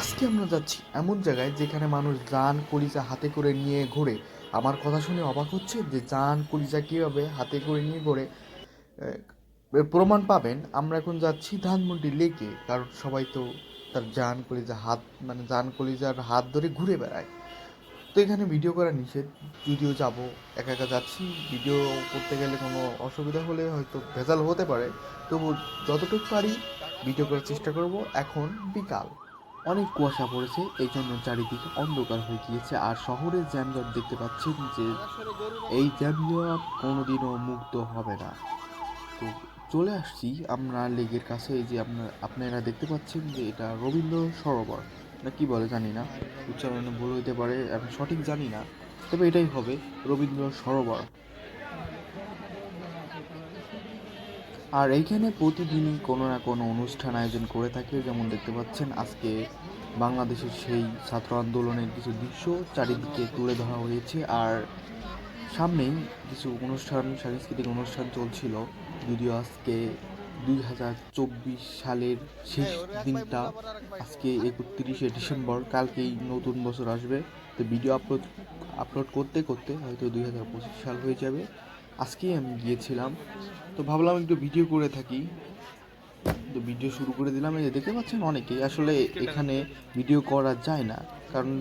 আজকে আমরা যাচ্ছি এমন জায়গায় যেখানে মানুষ যান, কলিজা হাতে করে নিয়ে ঘোরে। আমার কথা শুনে অবাক হচ্ছে যে যান, কলিজা কীভাবে হাতে করে নিয়ে ঘোরে। প্রমাণ পাবেন, আমরা এখন যাচ্ছি ধানমন্ডি লেকে। কারণ সবাই তো তার জান কলিজা হাত মানে জান কলিজার হাত ধরে ঘুরে বেড়ায়। তো এখানে ভিডিও করা নিষেধ। যদিও যাব, একা একা যাচ্ছি। ভিডিও করতে গেলে কোনো অসুবিধা হলে হয়তো ভেজাল হতে পারে। তবু যতটুকু পারি, ভিডিও করার চেষ্টা করব। এখন বিকাল। অনেক কুয়াশা পড়েছে এই জন্য চারিদিকে অন্ধকার হয়ে গিয়েছে আর শহরের জ্যামজট দেখতে পাচ্ছেন যে এই জ্যামজট কোনোদিনও মুক্ত হবে না। তো চলে আসছি আমরা লেগের কাছে, এই যে আপনার, আপনারা দেখতে পাচ্ছেন যে এটা রবীন্দ্র সরোবর। না কি বলে জানি না, উচ্চারণে ভুল হইতে পারে, আমি সঠিক জানি না, তবে এটাই হবে রবীন্দ্র সরোবর। আর এইখানে প্রতিদিনই কোনো না কোনো অনুষ্ঠান আয়োজন করে থাকে। যেমন দেখতে পাচ্ছেন, আজকে বাংলাদেশের সেই ছাত্র আন্দোলনের কিছু দৃশ্য চারিদিকে তুলে ধরা হয়েছে। আর সামনেই কিছু অনুষ্ঠান, সাংস্কৃতিক অনুষ্ঠান চলছিল। যদিও আজকে দুই হাজার চব্বিশ সালের শেষ দিনটা, আজকে একত্রিশে ডিসেম্বর, কালকেই নতুন বছর আসবে। তো ভিডিও আপলোড আপলোড করতে করতে হয়তো দুই হাজার পঁচিশ সাল হয়ে যাবে। আজকেই আমি গিয়েছিলাম তো ভাবলাম একটু ভিডিও করে থাকি তো ভিডিও শুরু করে দিলাম এই যে দেখতে পাচ্ছেন অনেকেই আসলে এখানে ভিডিও করা যায় না কারণ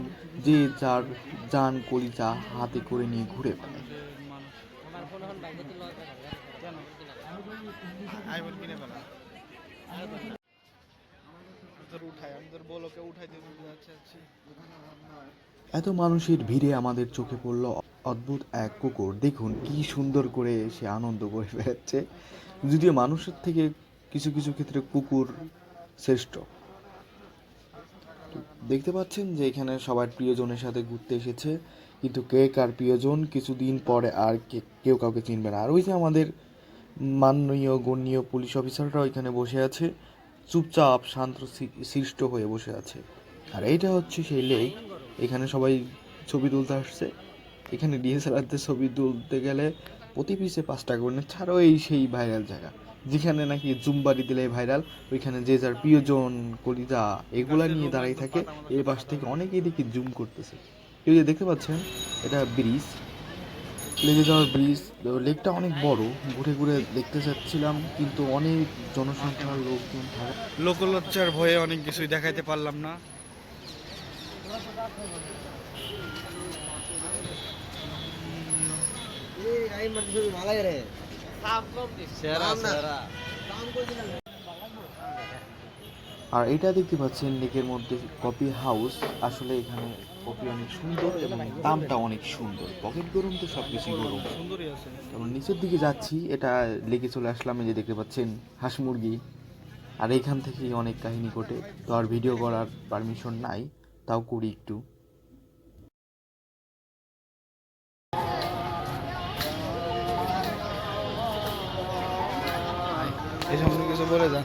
যে যার যান কলিজা হাতে করে নিয়ে ঘুরে বেড়ায় উঠাই তোর বলোকে উঠাই দেবো আচ্ছা আচ্ছা এত মানুষের ভিড়ে আমাদের চোখে পড়ল অদ্ভুত এক কুকুর। দেখুন কি সুন্দর করে সে আনন্দ করে বেড়াচ্ছে। যদিও মানুষের থেকে কিছু কিছু ক্ষেত্রে কুকুর শ্রেষ্ঠ। দেখতে পাচ্ছেন যে এখানে সবার প্রিয়জনের সাথে ঘুরতে এসেছে। কিন্তু কে কার প্রিয়জন কিছুদিন পরে আর কেউ কাউকে চিনবে না। আর ওই যে আমাদের মাননীয়, গণ্যীয় পুলিশ অফিসাররা ওইখানে বসে আছে। চুপচাপ শান্ত সৃষ্ট হয়ে বসে আছে। আর এইটা হচ্ছে সেই লেক। এখানে সবাই ছবি তুলতে আসছে। এখানে ডিএসএলআরতে ছবি তুলতে গেলে প্রতি পিসে পাঁচ টাকা করে। আরও এই সেই ভাইরাল জায়গা। যেখানে নাকি জুমবাড়ি দিলে ভাইরাল ওইখানে যে যার প্রিয়জন কলিজা এগুলা নিয়ে দাঁড়িয়ে থাকে। এই পাশ থেকে অনেকেই দেখি জুম করতেছে। এই যে দেখতে পাচ্ছেন, এটা ব্রিজ। লেগে যাওয়ার ব্রিজ। লেকটা অনেক বড়। ঘুরে ঘুরে দেখতে চাচ্ছিলাম, কিন্তু অনেক জনসংখ্যার লোকজন থাকে। লোকলজ্জার ভয়ে অনেক কিছুই দেখাইতে পারলাম না। আর এটা দেখতে পাচ্ছেন লেকের মধ্যে কফি হাউস। আসলে এখানে কফি অনেক সুন্দর এবং দামটা অনেক সুন্দর। পকেট গরম তো সব কিছুই গরম। সুন্দরই আছে। নিচের দিকে যাচ্ছি এটা লেকে চলে আসলাম এই যে দেখতে পাচ্ছেন হাঁস মুরগি। আর এখান থেকেই অনেক কাহিনী ঘটে। তো আর ভিডিও করার পারমিশন নাই। তাও করি একটু। এই সম্পর্কে কিছু বলে যা।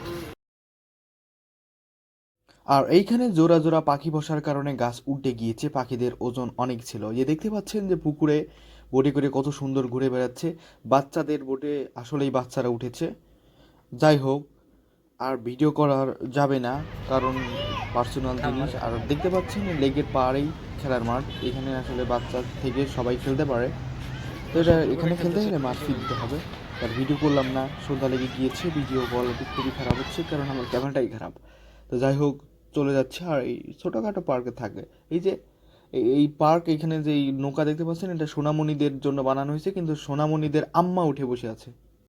আর এইখানে জোড়া জোড়া পাখি বসার কারণে গাছ উল্টে গিয়েছে পাখিদের ওজন অনেক ছিল। যে দেখতে পাচ্ছেন যে পুকুরে বোটে করে কত সুন্দর ঘুরে বেড়াচ্ছে বাচ্চাদের বোটে আসলেই বাচ্চারা উঠেছে। যাই হোক আর ভিডিও করার যাবে না কারণ পার্সোনাল জিনিস। আর দেখতে পাচ্ছেন লেগের পাড়েই খেলার মাঠ। এখানে আসলে বাচ্চা থেকে সবাই খেলতে পারে। তো এটা এখানে খেলতে গেলে মাঠ ফি দিতে হবে। আর ভিডিও করলাম না সন্ধ্যা লেগে গিয়েছে ভিডিও কোয়ালিটি খুবই খারাপ হচ্ছে কারণ আমার ক্যামেরাটাই খারাপ। তো যাই হোক চলে যাচ্ছে। আর এই ছোটোখাটো পার্কে থাকে। এই যে এই- এই পার্ক এখানে যে নৌকা দেখতে পাচ্ছেন এটা সোনামণিদের জন্য বানানো হয়েছে কিন্তু সোনামণিদের আম্মা উঠে বসে আছে।